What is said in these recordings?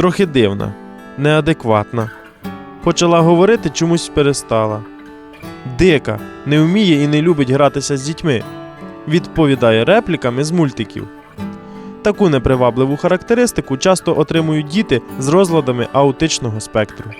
Трохи дивна, неадекватна. Почала говорити, чомусь перестала. Дика, не вміє і не любить гратися з дітьми. Відповідає репліками з мультиків. Таку непривабливу характеристику часто отримують діти з розладами аутичного спектру.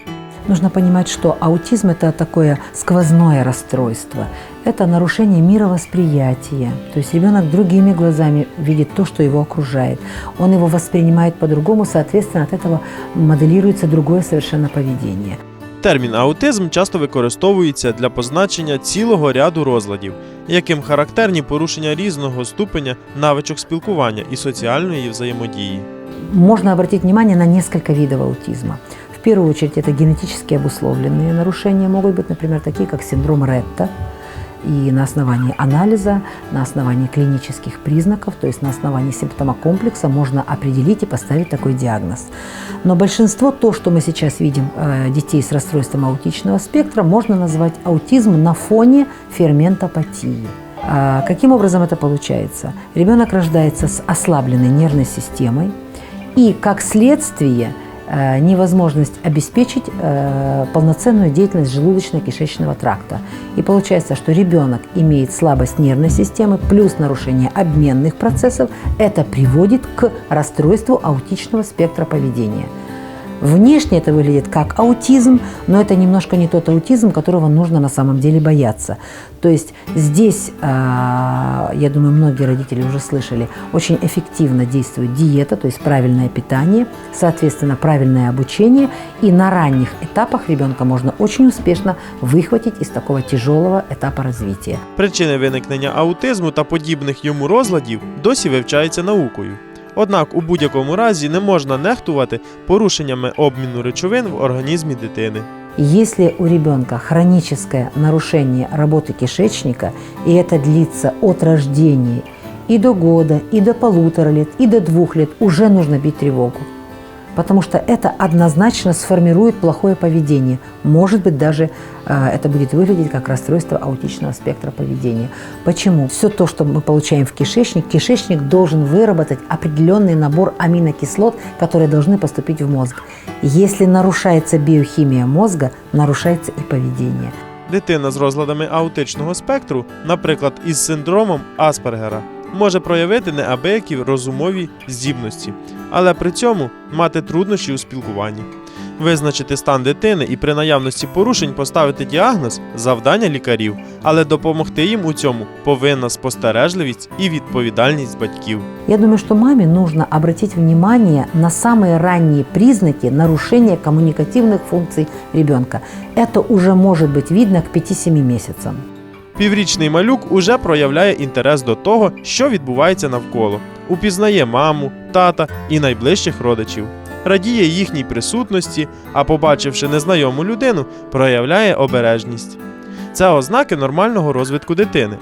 Нужно понимать, что аутизм – это такое сквозное расстройство. Это нарушение мировосприятия. То есть ребенок другими глазами видит то, что его окружает. Он его воспринимает по-другому, соответственно, от этого моделируется другое совершенно поведение. Термін аутизм часто використовується для позначення цілого ряду розладів, яким характерні порушення різного ступеня навичок спілкування і соціальної взаємодії. Можно обратить внимание на несколько видов аутизма. В первую очередь это генетически обусловленные нарушения, могут быть, например, такие как синдром Ретта, и на основании анализа, на основании клинических признаков, то есть на основании симптомокомплекса можно определить и поставить такой диагноз. Но большинство, то, что мы сейчас видим э, детей с расстройством аутичного спектра, можно назвать аутизм на фоне ферментопатии. А каким образом это получается? Ребенок рождается с ослабленной нервной системой, и как следствие невозможность обеспечить э, полноценную деятельность желудочно-кишечного тракта. И получается, что ребенок имеет слабость нервной системы плюс нарушение обменных процессов. Это приводит к расстройству аутичного спектра поведения. Внешне это выглядит как аутизм, но это немножко не тот аутизм, которого нужно на самом деле бояться. То есть здесь, э, я думаю, многие родители уже слышали, очень эффективно действует диета, то есть правильное питание, соответственно, правильное обучение. И на ранних этапах ребенка можно очень успешно выхватить из такого тяжелого этапа развития. Причини виникнення аутизму та подібних йому розладів досі вивчаються наукою. Однак у будь-якому разі не можна нехтувати порушеннями обміну речовин в організмі дитини. Если у ребенка хроническое нарушение работы кишечника, и это длится от рождения и до года, и до полутора лет, и до двух лет, уже нужно бить тревогу. Потому что это однозначно сформирует плохое поведение. Может быть, даже э, это будет выглядеть как расстройство аутичного спектра поведения. Почему? Все то, что мы получаем в кишечник, кишечник должен выработать определенный набор аминокислот, которые должны поступить в мозг. Если нарушается биохимия мозга, нарушается и поведение. Дитина з розладами аутичного спектру, наприклад, із синдромом Аспергера, може проявити неабиякі розумові здібності, але при цьому мати труднощі у спілкуванні. Визначити стан дитини і при наявності порушень поставити діагноз завдання лікарів, але допомогти їм у цьому повинна спостережливість і відповідальність батьків. Я думаю, что маме нужно обратить внимание на самые ранние признаки нарушения коммуникативных функций ребенка. Это уже может быть видно к 5-7 месяцам. Піврічний малюк уже проявляє інтерес до того, що відбувається навколо, упізнає маму, тата і найближчих родичів, радіє їхній присутності, а побачивши незнайому людину, проявляє обережність. Це ознаки нормального розвитку дитини.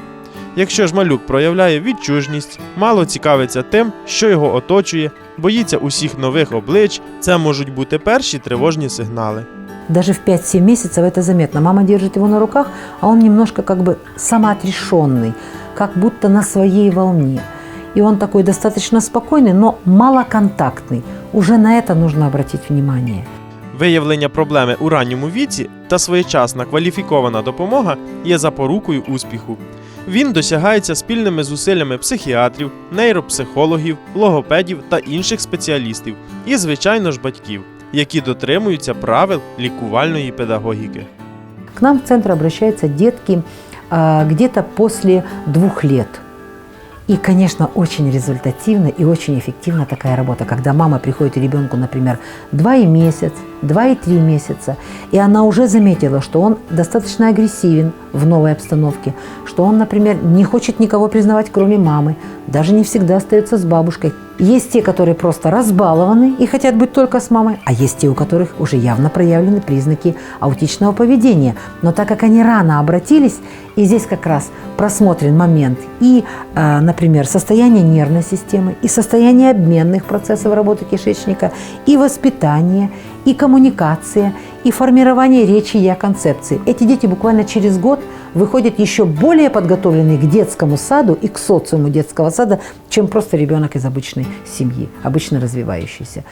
Якщо ж малюк проявляє відчужність, мало цікавиться тим, що його оточує, боїться усіх нових облич, це можуть бути перші тривожні сигнали. Даже в 5-7 месяцев это заметно. Мама держит его на руках, а он немножко как бы самоотрешенный, как будто на своей волне. И он такой достаточно спокойный, но малоконтактный. Уже на это нужно обратить внимание. Виявлення проблеми у ранньому віці та своєчасна кваліфікована допомога є запорукою успіху. Він досягається спільними зусиллями психіатрів, нейропсихологів, логопедів та інших спеціалістів, і, звичайно ж, батьків, які дотримуються правил лікувальної педагогіки. К нам в центр обращаються дітки где-то после двух лет. И, конечно, очень результативна и очень эффективна такая работа, когда мама приходит ребенку, например, 2 месяца, 2,3 месяца, и она уже заметила, что он достаточно агрессивен в новой обстановке, что он, например, не хочет никого признавать, кроме мамы, даже не всегда остается с бабушкой. Есть те, которые просто разбалованы и хотят быть только с мамой, а есть те, у которых уже явно проявлены признаки аутичного поведения. Но так как они рано обратились, и здесь как раз просмотрен момент и, э, например, состояние нервной системы, и состояние обменных процессов работы кишечника, и воспитание – и коммуникация, и формирование речи и концепции. Эти дети буквально через год выходят еще более подготовленные к детскому саду и к социуму детского сада, чем просто ребенок из обычной семьи, обычно развивающийся.